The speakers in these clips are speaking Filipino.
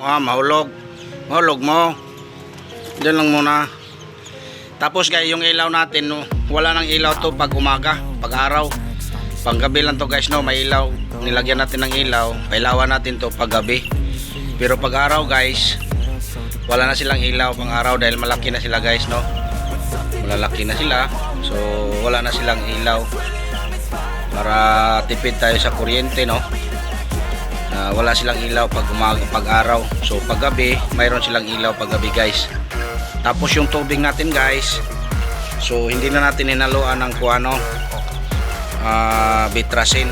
Ah, mahulog. Mahulog mo. Diyan lang muna. Tapos guys, yung ilaw natin, no, wala nang ilaw to pag umaga, pag araw. Pag gabi lang to guys, no, may ilaw. Nilagyan natin ng ilaw. Pailawan natin to pag gabi. Pero pag araw guys, wala na silang ilaw pang araw dahil malaki na sila guys, no. Malalaki na sila. So, wala na silang ilaw. Para tipid tayo sa kuryente, no. Wala silang ilaw pag umaga, pag araw. So pag gabi, mayroon silang ilaw pag gabi, guys. Tapos yung tubig natin, guys. So hindi na natin hinaluan ng kuano ah bitrasin.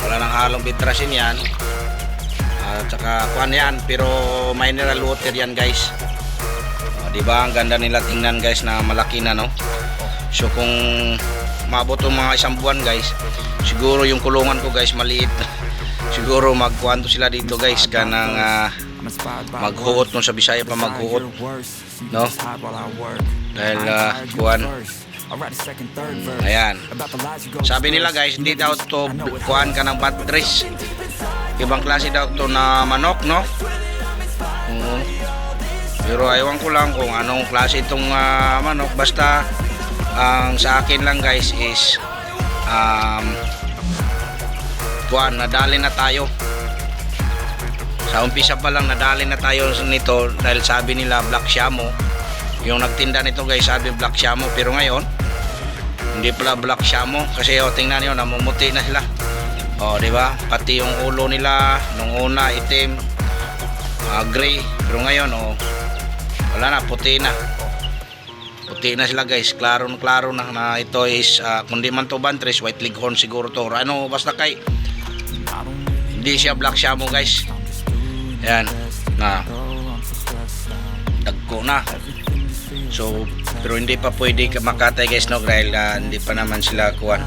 Wala nang halong bitrasin 'yan. At saka kuan 'yan, pero mineral water 'yan, guys. Ah, 'Di ba? Ang ganda nila tingnan, guys, na malaki na, no. So kung maabot yung mga isang buwan, guys, siguro yung kulungan ko, guys, maliit. siguro magkuanto sila dito guys kanang ah, maghuot nung sa Bisaya pa maghuot no? Dahil uh, kuan ayan. sabi nila guys hindi daw to kuan ka ng batteries ibang klase daw to na manok no? Oo. pero aywan ko lang kung anong klase itong ah, manok. Basta ang sa akin lang guys is um, kuan nadali na tayo. Sa umpisa pa lang nadali na tayo nito dahil sabi nila black shamo. Yung nagtinda nito guys sabi black shamo. Pero ngayon hindi pala black shamo. Kasi oh, tingnan niyo namumuti na sila. Oh di ba? Pati yung ulo nila nung una itim ah, gray. Pero ngayon oh wala na puti na. Puti na sila guys. Klaro klaro na na ito is ah, kundi man to bantres white leghorn siguro to. Or ano basta kay hindi siya black shamo guys. Yan na. Dagko na. So pero hindi pa pwede ka makatay guys no? Dahil ah, hindi pa naman sila kuwan.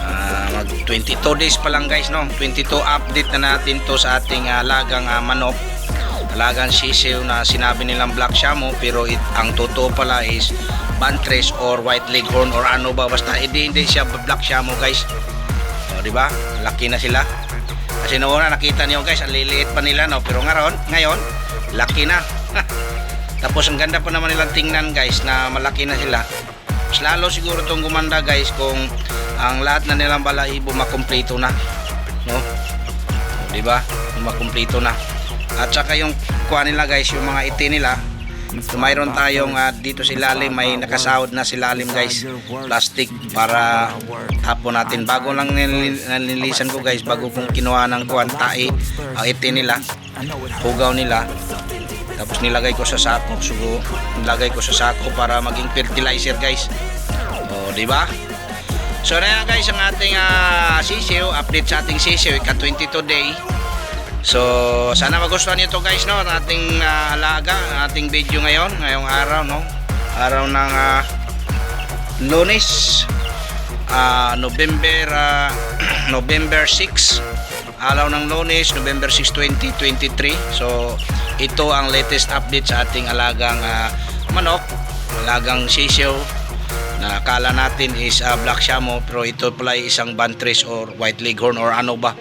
Ah, mag 22 days pa lang guys no? 22 update na natin to sa ating ah, alagang ah, manok. Alagang sisiw na sinabi nilang black shamo pero it, ang totoo pala is bantres or white leghorn or ano ba. Basta hindi, hindi siya black shamo guys o, di ba? Laki na sila. Kasi noon na nakita niyo guys ang liliit pa nila no? Pero ngayon ngayon laki na. Tapos ang ganda pa naman nilang tingnan guys na malaki na sila. Mas lalo siguro itong gumanda guys kung ang lahat na nilang balahibo makumpleto na no? Di ba? Makumpleto na. At saka yung kuha nila guys yung mga iti nila So, mayroon tayong ah, dito sa ilalim may nakasahod na sa ilalim guys. Plastic para tapon natin. Bago lang nil- nililisan ko guys bago kong kinuha ng kuwan tae ang iti nila hugaw nila. Tapos nilagay ko sa sako so nilagay ko sa sako para maging fertilizer guys. O di ba? So na guys ang ating ah, sisiw. Update sa ating sisiw ika 22 day So, sana magustuhan niyo to guys, no? Ang ating ah, alaga, ating video ngayon, ngayong araw, no? Araw ng ah, lunes, ah, November, ah, November 6, araw ng lunes, November 6, 2023. So, ito ang latest update sa ating alagang ah, manok, alagang sisiyo, na akala natin is ah, black shamo pero ito pala isang bantres or white leghorn or ano ba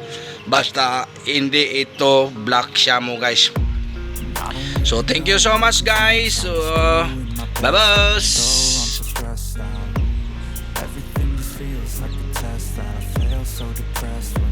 basta hindi ito black shamu guys. So thank you so much guys. Uh, bye bye so depressed